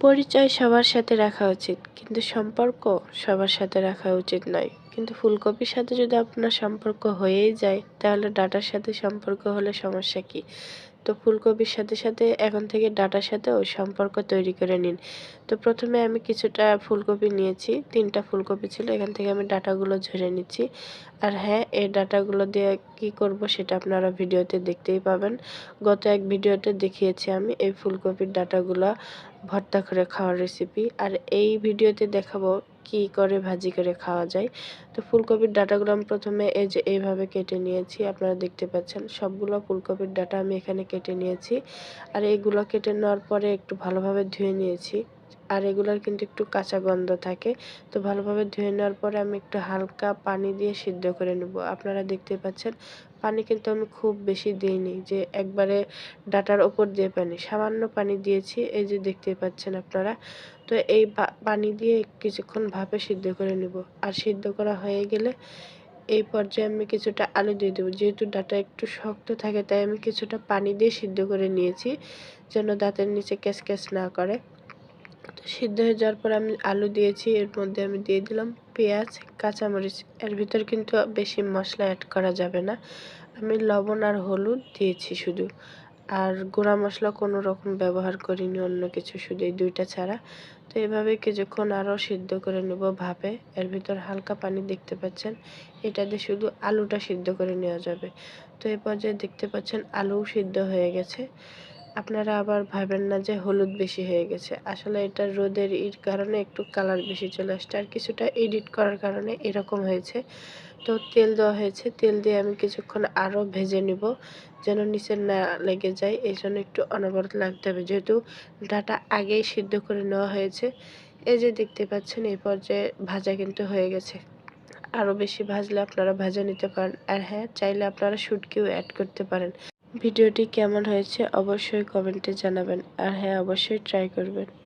পরিচয় সবার সাথে রাখা উচিত, কিন্তু সম্পর্ক সবার সাথে রাখা উচিত নয়। কিন্তু ফুলকপির সাথে যদি আপনার সম্পর্ক হয়েই যায়, তাহলে ডাটার সাথে সম্পর্ক হলে সমস্যা কী? তো ফুলকপির সাথে সাথে এখন থেকে ডাটার সাথেও সম্পর্ক তৈরি করে নিন। তো প্রথমে আমি কিছুটা ফুলকপি নিয়েছি, তিনটা ফুলকপি ছিল, এখান থেকে আমি ডাটাগুলো ঝরে নিচ্ছি। আর হ্যাঁ এই ডাটাগুলো দিয়ে কি করব সেটা আপনারা ভিডিওতে দেখতেই পাবেন। গত এক ভিডিওতে দেখিয়েছি আমি এই ফুলকপির ডাটাগুলো ভর্তা করে খাওয়ার রেসিপি আর এই ভিডিওতে দেখাবো কি করে ভাজি করে খাওয়া যায়। তো ফুলকপির ডাটাগুলো আমি প্রথমে এই যে এইভাবে কেটে নিয়েছি, আপনারা দেখতে পাচ্ছেন। সবগুলো ফুলকপির ডাটা আমি এখানে কেটে নিয়েছি। আর এইগুলো কেটে নেওয়ার পরে একটু ভালোভাবে ধুয়ে নিয়েছি। আর এগুলোর কিন্তু একটু কাঁচা গন্ধ থাকে। তো ভালোভাবে ধুয়ে নেওয়ার পরে আমি একটু হালকা পানি দিয়ে সিদ্ধ করে নেব। আপনারা দেখতে পাচ্ছেন, পানি কিন্তু আমি খুব বেশি দিইনি। যে একবারে ডাটার ওপর দিয়ে পানি, সামান্য পানি দিয়েছি, এই যে দেখতে পাচ্ছেন আপনারা। তো এই পানি দিয়ে কিছুক্ষণ ভাপে সিদ্ধ করে নেব। আর সিদ্ধ করা হয়ে গেলে এই পর্যায়ে আমি কিছুটা আলু দিয়ে দেবো। যেহেতু ডাটা একটু শক্ত থাকে, তাই আমি কিছুটা পানি দিয়ে সিদ্ধ করে নিয়েছি, যেন দাঁতের নিচে ক্যাচ ক্যাচ না করে। সিদ্ধ হয়ে যাওয়ার পর আমি আলু দিয়েছি, এর মধ্যে আমি দিয়ে দিলাম পেঁয়াজ, কাঁচামরিচ। এর ভিতর কিন্তু বেশি মশলা অ্যাড করা যাবে না। আমি লবণ আর হলুদ দিয়েছি শুধু। আর গুঁড়া মশলা কোনো রকম ব্যবহার করিনি, অন্য কিছু শুধু এই দুইটা ছাড়া। তো এভাবে কিছুক্ষণ আরও সিদ্ধ করে নেব ভাপে। এর ভিতর হালকা পানি দেখতে পাচ্ছেন, এটা দিয়ে শুধু আলুটা সিদ্ধ করে নেওয়া যাবে। তো এই পর্যায়ে দেখতে পাচ্ছেন আলুও সিদ্ধ হয়ে গেছে। আপনারা আবার ভাবেন না যে হলুদ বেশি হয়ে গেছে। আসলে এটা রোদের ইর কারণে একটু কালার বেশি চলে আসছে আর কিছুটা এডিট করার কারণে এরকম হয়েছে। তো তেল দেওয়া হয়েছে। তেল দিয়ে আমি কিছুক্ষণ আরও ভেজে নিব যেন নিচে না লেগে যায়। এই জন্য একটু অনবরত লাগতে হবে। যেহেতু ডাটা আগেই সিদ্ধ করে নেওয়া হয়েছে। এই যে দেখতে পাচ্ছেন এই পর্যায়ে ভাজা কিন্তু হয়ে গেছে। আরও বেশি ভাজলে আপনারা ভাজা নিতে পারেন। আর হ্যাঁ চাইলে আপনারা শুটকিও অ্যাড করতে পারেন। ভিডিওটি কেমন হয়েছে অবশ্যই কমেন্টে জানাবেন। আর হ্যাঁ অবশ্যই ট্রাই করবেন।